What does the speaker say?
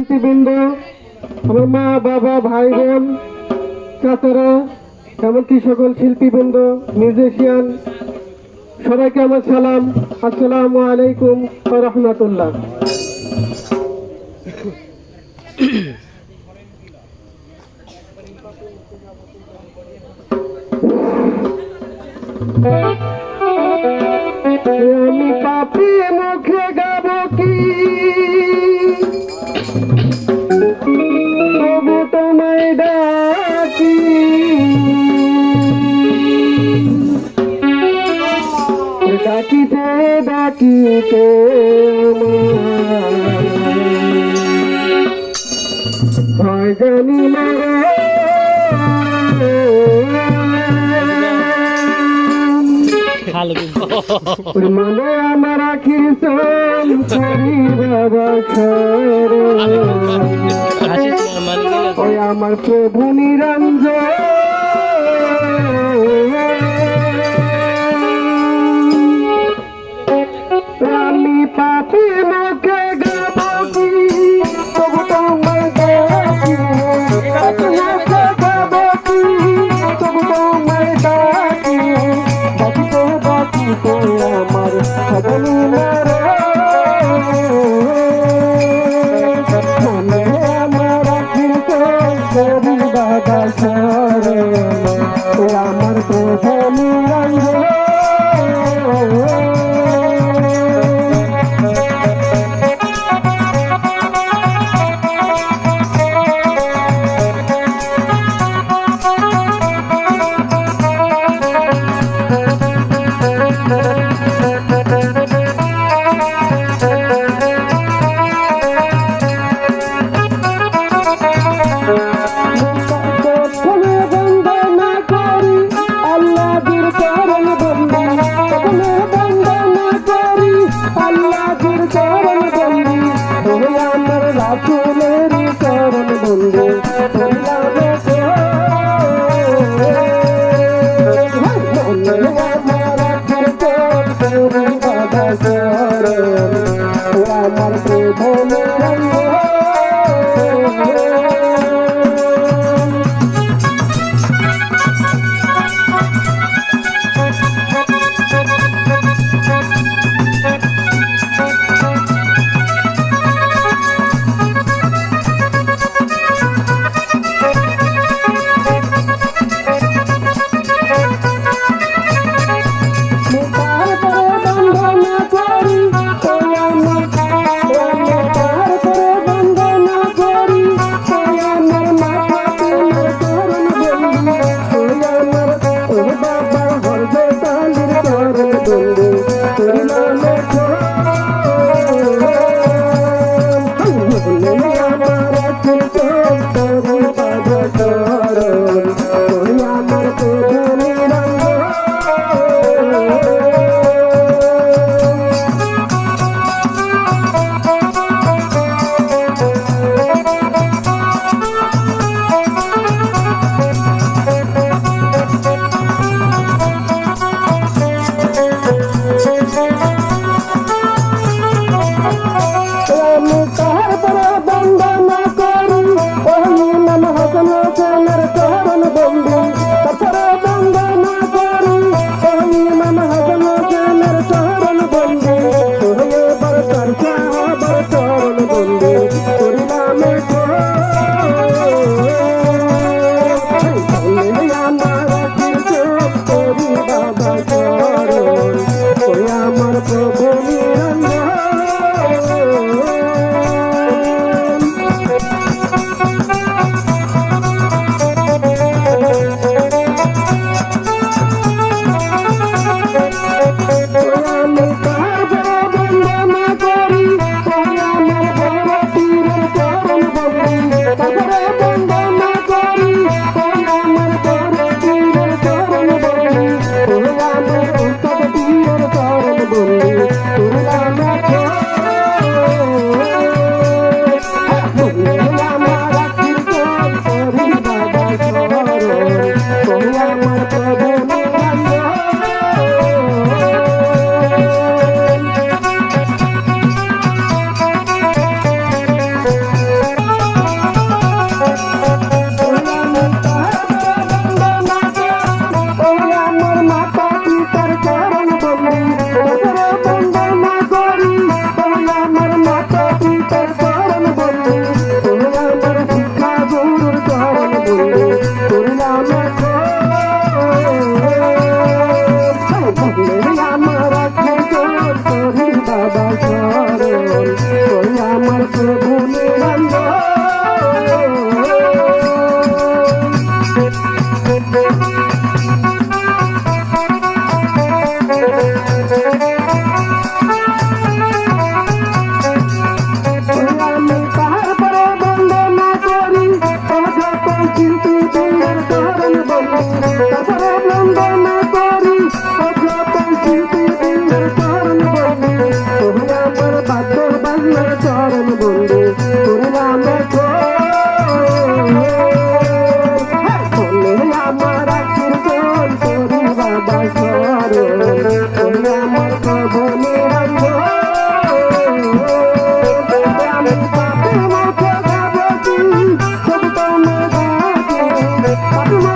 কৃষিবৃন্দ আমার মা বাবা ভাই বোন চাচারা এমনকি সকল শিল্পীবৃন্দ মিউজিশিয়ান সবাইকে আমার সালাম আসসালামু আলাইকুম রহমতুল্লাহ Thank you. ডাকিতে হয়। জানি না মনে আমার আখির সন করি বাবা আমার প্রভু নিরঞ্জন। ভোলে চরণ তোমার চরণ বন্ধু। প্রভু